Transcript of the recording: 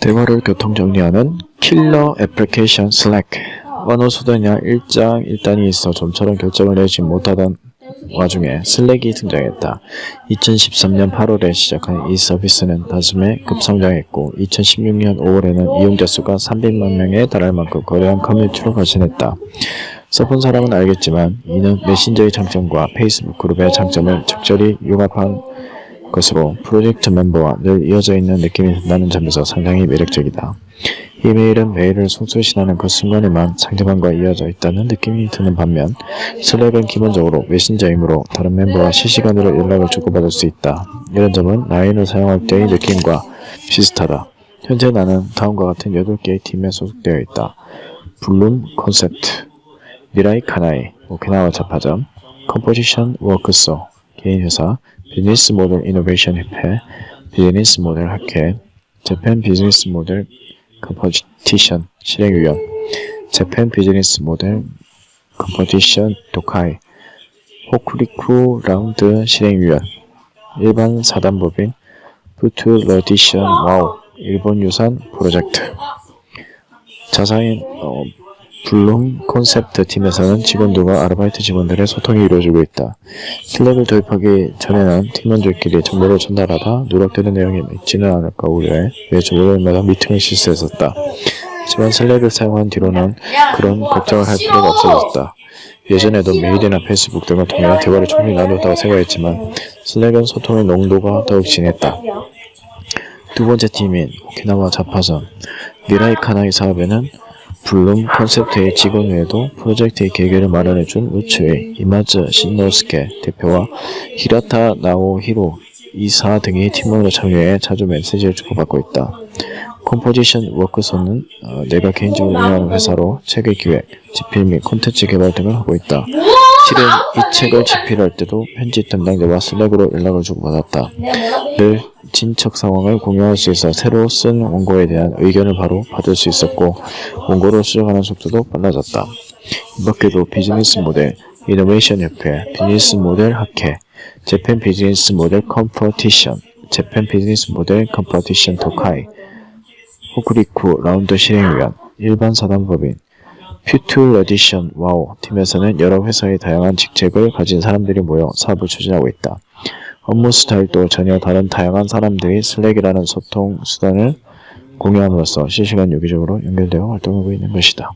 대화를 교통정리하는 킬러 애플리케이션 슬랙 언어 수단이나 일장 일단이 있어 좀처럼 결정을 내지 못하던 와중에 슬랙이 등장했다. 2013년 8월에 시작한 이 서비스는 단숨에 급성장했고 2016년 5월에는 이용자 수가 300만 명에 달할 만큼 거대한 커뮤니티로 발전했다. 써본 사람은 알겠지만 이는 메신저의 장점과 페이스북 그룹의 장점을 적절히 융합한 것으로 프로젝트 멤버와 늘 이어져 있는 느낌이 든다는 점에서 상당히 매력적이다. 이 메일은 메일을 송수신하는 그 순간에만 상대방과 이어져 있다는 느낌이 드는 반면 슬랙은 기본적으로 메신저이므로 다른 멤버와 실시간으로 연락을 주고받을 수 있다. 이런 점은 라인을 사용할 때의 느낌과 비슷하다. 현재 나는 다음과 같은 8개의 팀에 소속되어 있다. 블룸 콘셉트, 미라이 카나이, 오키나와 자파점, 컴포지션 워크소, 개인 회사, 비즈니스 모델 이노베이션 협회, 비즈니스 모델 학회, 재팬 비즈니스 모델 컴포지션 실행위원, 재팬 비즈니스 모델 컴포지션 도카이, 호쿠리쿠 라운드 실행위원, 일반 사단법인 푸트 러디션 와우, 일본 유산 프로젝트. 자사인 어, 블룸 콘셉트 팀에서는 직원들과 아르바이트 직원들의 소통이 이루어지고 있다. 슬랙을 도입하기 전에는 팀원들끼리 정보를 전달하다 누락되는 내용이 있지는 않을까 우려해 매주 월요일마다 미팅을 실시했었다. 하지만 슬랙을 사용한 뒤로는 그런 걱정을 할 필요가 없어졌다. 예전에도 메일이나 페이스북 등을 통해 대화를 충분히 나눴다고 생각했지만 슬랙은 소통의 농도가 더욱 진했다. 두 번째 팀인 오키나와 자파선 미라이 카나이 사업에는 블룸 콘셉트의 직원 외에도 프로젝트의 계획을 마련해준 우츠의 이마즈 신노스케 대표와 히라타 나오히로 이사 등이 팀원으로 참여해 자주 메시지를 주고받고 있다. 컴포지션 워크소는 어, 내가 개인적으로 운영하는 회사로 책의 기획, 집필 및 콘텐츠 개발 등을 하고 있다. 실은 이 책을 집필할 때도 편집 담당자와 슬랙으로 연락을 주고받았다. 늘 진척 상황을 공유할 수 있어 새로 쓴 원고에 대한 의견을 바로 받을 수 있었고 원고를 수정하는 속도도 빨라졌다. 이 밖에도 비즈니스 모델, 이노베이션 협회, 비즈니스 모델 학회, 재팬 비즈니스 모델 컴퍼티션, 재팬 비즈니스 모델 컴퍼티션 토카이, 호쿠리쿠 라운드 실행위원, 일반 사단법인, 퓨툴 에디션 와우 팀에서는 여러 회사의 다양한 직책을 가진 사람들이 모여 사업을 추진하고 있다. 업무 스타일도 전혀 다른 다양한 사람들이 슬랙이라는 소통 수단을 공유함으로써 실시간 유기적으로 연결되어 활동하고 있는 것이다.